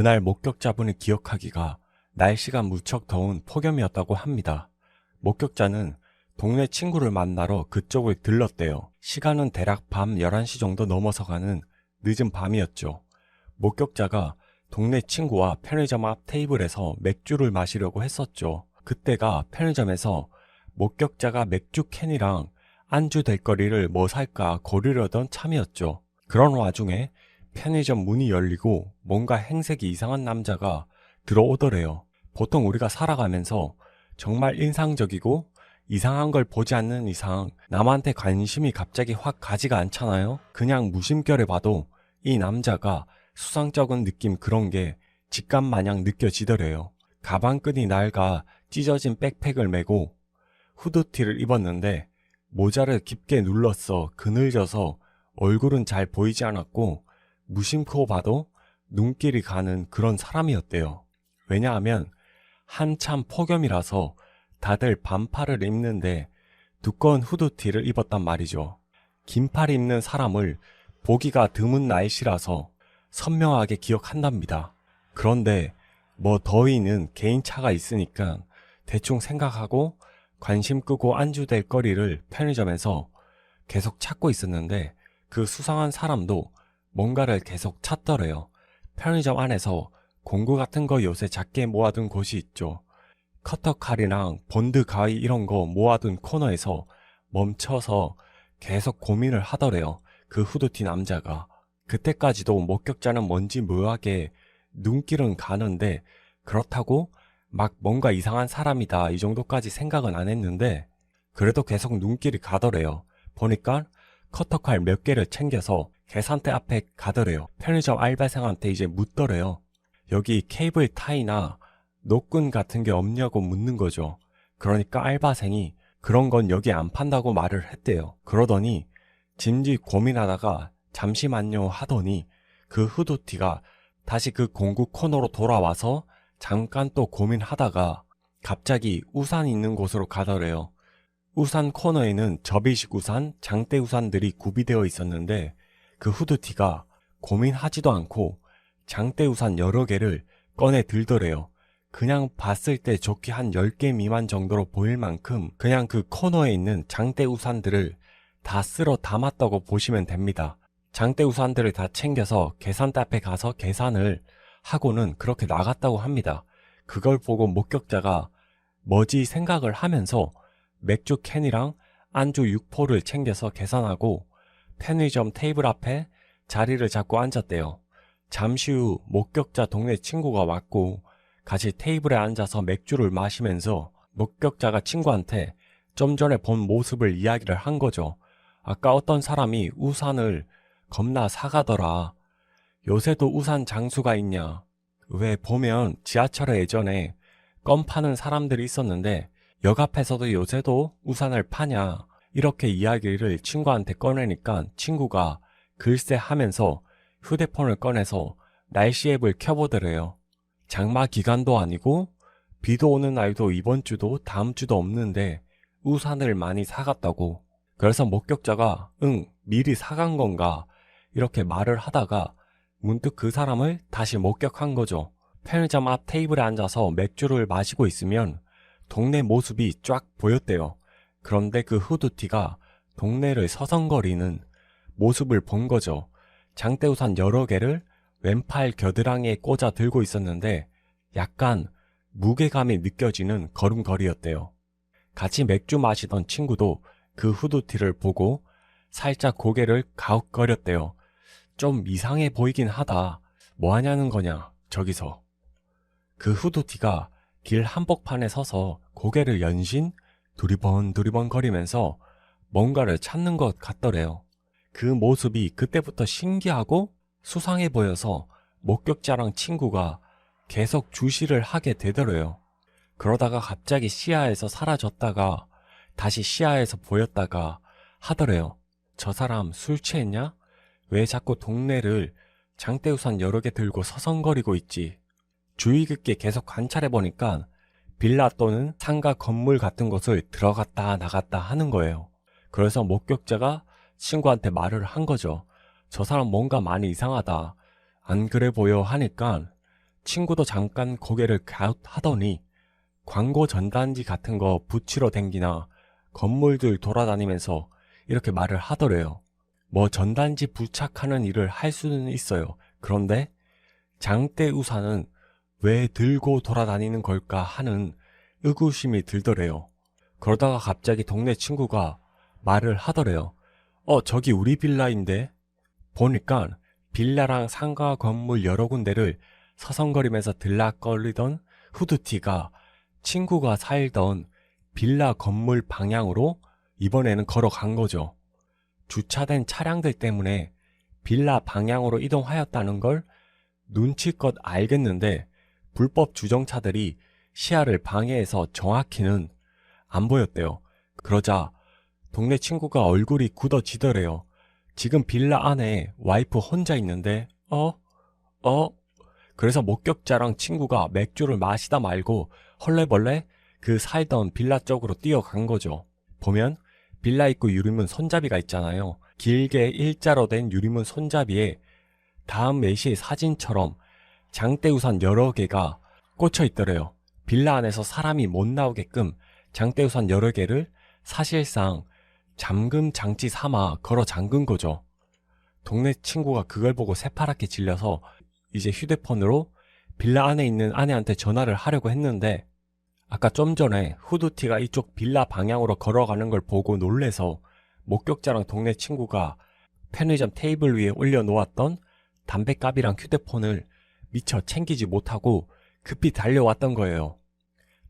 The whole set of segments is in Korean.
그날 목격자분이 기억하기가 날씨가 무척 더운 폭염이었다고 합니다. 목격자는 동네 친구를 만나러 그쪽을 들렀대요. 시간은 대략 밤 11시 정도 넘어서 가는 늦은 밤이었죠. 목격자가 동네 친구와 편의점 앞 테이블에서 맥주를 마시려고 했었죠. 그때가 편의점에서 목격자가 맥주 캔이랑 안주 될 거리를 뭐 살까 고르려던 참이었죠. 그런 와중에 편의점 문이 열리고 뭔가 행색이 이상한 남자가 들어오더래요. 보통 우리가 살아가면서 정말 인상적이고 이상한 걸 보지 않는 이상 남한테 관심이 갑자기 확 가지가 않잖아요? 그냥 무심결에 봐도 이 남자가 수상쩍은 느낌 그런 게 직감 마냥 느껴지더래요. 가방끈이 낡아 찢어진 백팩을 메고 후드티를 입었는데 모자를 깊게 눌렀어 그늘져서 얼굴은 잘 보이지 않았고 무심코 봐도 눈길이 가는 그런 사람이었대요. 왜냐하면 한참 폭염이라서 다들 반팔을 입는데 두꺼운 후드티를 입었단 말이죠. 긴팔 입는 사람을 보기가 드문 날씨라서 선명하게 기억한답니다. 그런데 뭐 더위는 개인차가 있으니까 대충 생각하고 관심 끄고 안주될 거리를 편의점에서 계속 찾고 있었는데 그 수상한 사람도 뭔가를 계속 찾더래요. 편의점 안에서 공구 같은 거 요새 작게 모아둔 곳이 있죠. 커터 칼이랑 본드 가위 이런 거 모아둔 코너에서 멈춰서 계속 고민을 하더래요. 그 후드티 남자가. 그때까지도 목격자는 뭔지 묘하게 눈길은 가는데 그렇다고 막 뭔가 이상한 사람이다 이 정도까지 생각은 안 했는데 그래도 계속 눈길이 가더래요. 보니까 커터칼 몇 개를 챙겨서 계산대 앞에 가더래요. 편의점 알바생한테 이제 묻더래요. 여기 케이블 타이나 노끈 같은 게 없냐고 묻는 거죠. 그러니까 알바생이 그런 건 여기 안 판다고 말을 했대요. 그러더니 짐짓 고민하다가 잠시만요 하더니 그 후드티가 다시 그 공구 코너로 돌아와서 잠깐 또 고민하다가 갑자기 우산 있는 곳으로 가더래요. 우산 코너에는 접이식 우산, 장대 우산들이 구비되어 있었는데 그 후드티가 고민하지도 않고 장대 우산 여러 개를 꺼내 들더래요. 그냥 봤을 때 좋게 한 10개 미만 정도로 보일 만큼 그냥 그 코너에 있는 장대 우산들을 다 쓸어 담았다고 보시면 됩니다. 장대 우산들을 다 챙겨서 계산대 앞에 가서 계산을 하고는 그렇게 나갔다고 합니다. 그걸 보고 목격자가 뭐지 생각을 하면서 맥주 캔이랑 안주 6포를 챙겨서 계산하고 편의점 테이블 앞에 자리를 잡고 앉았대요. 잠시 후 목격자 동네 친구가 왔고 같이 테이블에 앉아서 맥주를 마시면서 목격자가 친구한테 좀 전에 본 모습을 이야기를 한 거죠. 아까 어떤 사람이 우산을 겁나 사가더라. 요새도 우산 장수가 있냐. 왜 보면 지하철에 예전에 껌 파는 사람들이 있었는데 역 앞에서도 요새도 우산을 파냐. 이렇게 이야기를 친구한테 꺼내니까 친구가 글쎄 하면서 휴대폰을 꺼내서 날씨 앱을 켜보더래요. 장마 기간도 아니고 비도 오는 날도 이번 주도 다음 주도 없는데 우산을 많이 사갔다고. 그래서 목격자가 응, 미리 사간 건가 이렇게 말을 하다가 문득 그 사람을 다시 목격한 거죠. 편의점 앞 테이블에 앉아서 맥주를 마시고 있으면 동네 모습이 쫙 보였대요. 그런데 그 후드티가 동네를 서성거리는 모습을 본 거죠. 장대우산 여러 개를 왼팔 겨드랑이에 꽂아 들고 있었는데 약간 무게감이 느껴지는 걸음걸이였대요. 같이 맥주 마시던 친구도 그 후드티를 보고 살짝 고개를 가웃거렸대요. 좀 이상해 보이긴 하다. 뭐 하냐는 거냐, 저기서. 그 후드티가 길 한복판에 서서 고개를 연신 두리번 두리번 거리면서 뭔가를 찾는 것 같더래요. 그 모습이 그때부터 신기하고 수상해 보여서 목격자랑 친구가 계속 주시를 하게 되더래요. 그러다가 갑자기 시야에서 사라졌다가 다시 시야에서 보였다가 하더래요. 저 사람 술 취했냐? 왜 자꾸 동네를 장대우산 여러 개 들고 서성거리고 있지? 주의 깊게 계속 관찰해 보니까 빌라 또는 상가 건물 같은 곳을 들어갔다 나갔다 하는 거예요. 그래서 목격자가 친구한테 말을 한 거죠. 저 사람 뭔가 많이 이상하다. 안 그래 보여 하니까 친구도 잠깐 고개를 갸웃하더니 광고 전단지 같은 거 붙이러 댕기나 건물들 돌아다니면서 이렇게 말을 하더래요. 뭐 전단지 부착하는 일을 할 수는 있어요. 그런데 장대 우산은 왜 들고 돌아다니는 걸까 하는 의구심이 들더래요. 그러다가 갑자기 동네 친구가 말을 하더래요. 어, 저기 우리 빌라인데? 보니까 빌라랑 상가 건물 여러 군데를 서성거리면서 들락거리던 후드티가 친구가 살던 빌라 건물 방향으로 이번에는 걸어간 거죠. 주차된 차량들 때문에 빌라 방향으로 이동하였다는 걸 눈치껏 알겠는데 불법 주정차들이 시야를 방해해서 정확히는 안 보였대요. 그러자 동네 친구가 얼굴이 굳어지더래요. 지금 빌라 안에 와이프 혼자 있는데, 어? 어? 그래서 목격자랑 친구가 맥주를 마시다 말고 헐레벌레 그 살던 빌라 쪽으로 뛰어간 거죠. 보면 빌라 입구 유리문 손잡이가 있잖아요. 길게 일자로 된 유리문 손잡이에 다음 매시의 사진처럼 장대 우산 여러 개가 꽂혀 있더래요. 빌라 안에서 사람이 못 나오게끔 장대 우산 여러 개를 사실상 잠금 장치 삼아 걸어 잠근 거죠. 동네 친구가 그걸 보고 새파랗게 질려서 이제 휴대폰으로 빌라 안에 있는 아내한테 전화를 하려고 했는데 아까 좀 전에 후드티가 이쪽 빌라 방향으로 걸어가는 걸 보고 놀래서 목격자랑 동네 친구가 편의점 테이블 위에 올려놓았던 담배값이랑 휴대폰을 미처 챙기지 못하고 급히 달려왔던 거예요.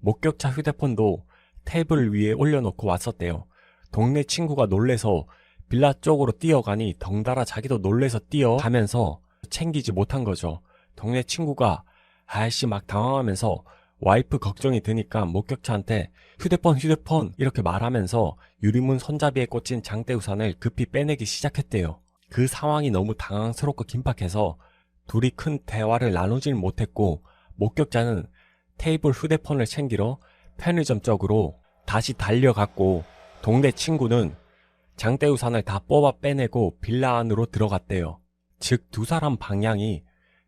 목격자 휴대폰도 테이블 위에 올려놓고 왔었대요. 동네 친구가 놀래서 빌라 쪽으로 뛰어가니 덩달아 자기도 놀래서 뛰어가면서 챙기지 못한 거죠. 동네 친구가 아이씨 막 당황하면서 와이프 걱정이 드니까 목격자한테 휴대폰 휴대폰 이렇게 말하면서 유리문 손잡이에 꽂힌 장대 우산을 급히 빼내기 시작했대요. 그 상황이 너무 당황스럽고 긴박해서 둘이 큰 대화를 나누질 못했고 목격자는 테이블 휴대폰을 챙기러 편의점 쪽으로 다시 달려갔고 동네 친구는 장대우산을 다 뽑아 빼내고 빌라 안으로 들어갔대요. 즉 두 사람 방향이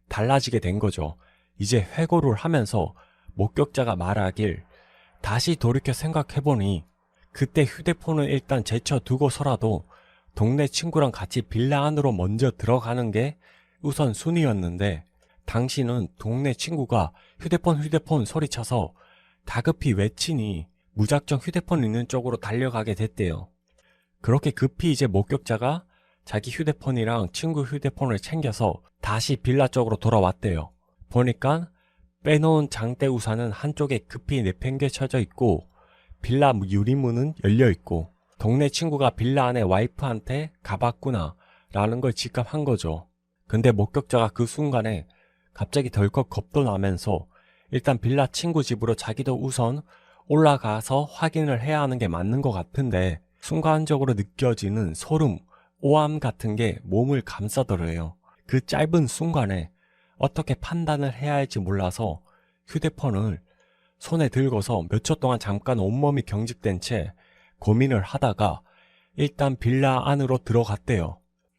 달라지게 된 거죠. 이제 회고를 하면서 목격자가 말하길 다시 돌이켜 생각해보니 그때 휴대폰은 일단 제쳐두고서라도 동네 친구랑 같이 빌라 안으로 먼저 들어가는 게 우선 순위였는데 당신은 동네 친구가 휴대폰 휴대폰 소리쳐서 다급히 외치니 무작정 휴대폰 있는 쪽으로 달려가게 됐대요. 그렇게 급히 이제 목격자가 자기 휴대폰이랑 친구 휴대폰을 챙겨서 다시 빌라 쪽으로 돌아왔대요. 보니까 빼놓은 장대 우산은 한쪽에 급히 내팽개쳐져 있고 빌라 유리문은 열려 있고 동네 친구가 빌라 안에 와이프한테 가봤구나 라는 걸 직감한 거죠. 근데 목격자가 그 순간에 갑자기 덜컥 겁도 나면서 일단 빌라 친구 집으로 자기도 우선 올라가서 확인을 해야 하는 게 맞는 것 같은데 순간적으로 느껴지는 소름, 오함 같은 게 몸을 감싸더래요. 그 짧은 순간에 어떻게 판단을 해야 할지 몰라서 휴대폰을 손에 들고서 몇 초 동안 잠깐 온몸이 경직된 채 고민을 하다가 일단 빌라 안으로 들어갔대요.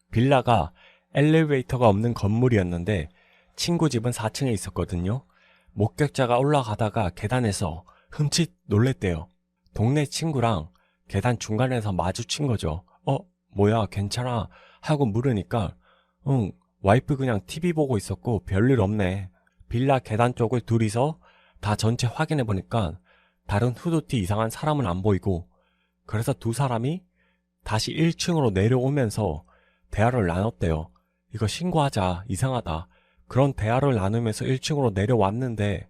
빌라가 엘리베이터가 없는 건물이었는데 친구 집은 4층에 있었거든요. 목격자가 올라가다가 계단에서 흠칫 놀랬대요. 동네 친구랑 계단 중간에서 마주친 거죠. 어, 뭐야, 괜찮아? 하고 물으니까, 응, 와이프 그냥 TV 보고 있었고 별일 없네. 빌라 계단 쪽을 둘이서 다 전체 확인해 보니까 다른 후드티 이상한 사람은 안 보이고 그래서 두 사람이 다시 1층으로 내려오면서 대화를 나눴대요. 이거 신고하자. 이상하다. 그런 대화를 나누면서 1층으로 내려왔는데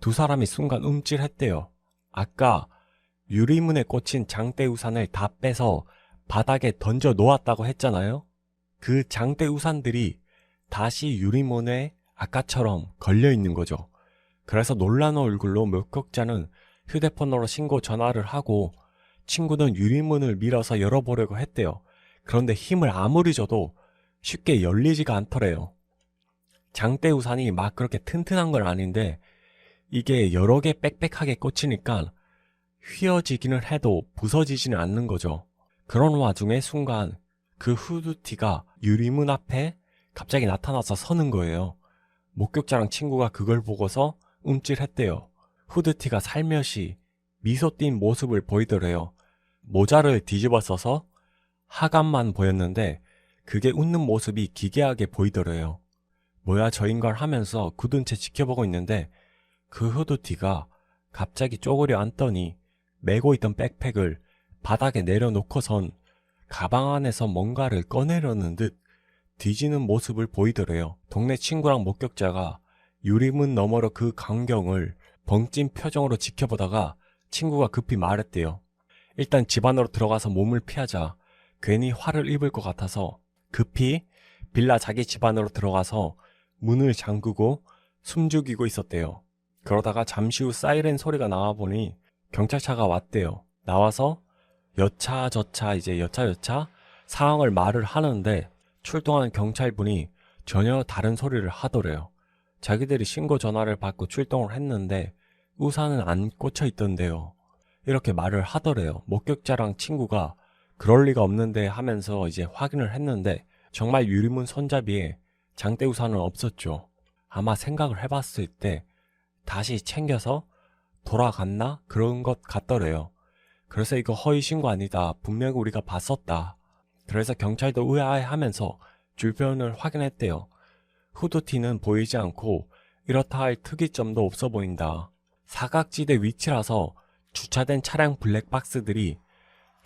두 사람이 순간 움찔했대요. 아까 유리문에 꽂힌 장대 우산을 다 빼서 바닥에 던져 놓았다고 했잖아요. 그 장대 우산들이 다시 유리문에 아까처럼 걸려 있는 거죠. 그래서 놀란 얼굴로 목격자는 휴대폰으로 신고 전화를 하고 친구는 유리문을 밀어서 열어보려고 했대요. 그런데 힘을 아무리 줘도 쉽게 열리지가 않더래요. 장대 우산이 막 그렇게 튼튼한 건 아닌데 이게 여러 개 빽빽하게 꽂히니까 휘어지기는 해도 부서지지는 않는 거죠. 그런 와중에 순간 그 후드티가 유리문 앞에 갑자기 나타나서 서는 거예요. 목격자랑 친구가 그걸 보고서 움찔했대요. 후드티가 살며시 미소 띈 모습을 보이더래요. 모자를 뒤집어 써서 하관만 보였는데 그게 웃는 모습이 기괴하게 보이더래요. 뭐야 저인 걸 하면서 굳은 채 지켜보고 있는데 그 후드티가 갑자기 쪼그려 앉더니 메고 있던 백팩을 바닥에 내려놓고선 가방 안에서 뭔가를 꺼내려는 듯 뒤지는 모습을 보이더래요. 동네 친구랑 목격자가 유리문 너머로 그 광경을 벙찐 표정으로 지켜보다가 친구가 급히 말했대요. 일단 집 안으로 들어가서 몸을 피하자 괜히 화를 입을 것 같아서 급히 빌라 자기 집 안으로 들어가서 문을 잠그고 숨죽이고 있었대요. 그러다가 잠시 후 사이렌 소리가 나와 보니 경찰차가 왔대요. 나와서 여차 저차 이제 여차 여차 상황을 말을 하는데 출동한 경찰분이 전혀 다른 소리를 하더래요. 자기들이 신고 전화를 받고 출동을 했는데 우산은 안 꽂혀 있던데요. 이렇게 말을 하더래요. 목격자랑 친구가 그럴 리가 없는데 하면서 이제 확인을 했는데 정말 유리문 손잡이에 장대 우산은 없었죠. 아마 생각을 해봤을 때 다시 챙겨서 돌아갔나? 그런 것 같더래요. 그래서 이거 허위 신고 아니다. 분명히 우리가 봤었다. 그래서 경찰도 의아해 하면서 주변을 확인했대요. 후드티는 보이지 않고 이렇다 할 특이점도 없어 보인다. 사각지대 위치라서 주차된 차량 블랙박스들이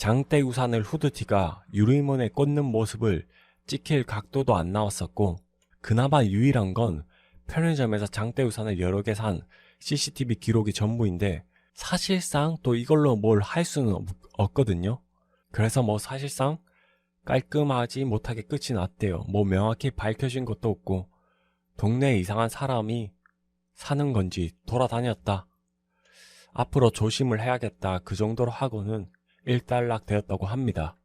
장대 우산을 후드티가 유리문에 꽂는 모습을 찍힐 각도도 안 나왔었고 그나마 유일한 건 편의점에서 장대 우산을 여러 개 산 CCTV 기록이 전부인데 사실상 또 이걸로 뭘 할 수는 없, 없거든요. 그래서 뭐 사실상 깔끔하지 못하게 끝이 났대요. 뭐 명확히 밝혀진 것도 없고 동네에 이상한 사람이 사는 건지 돌아다녔다. 앞으로 조심을 해야겠다. 그 정도로 하고는 일단락 되었다고 합니다.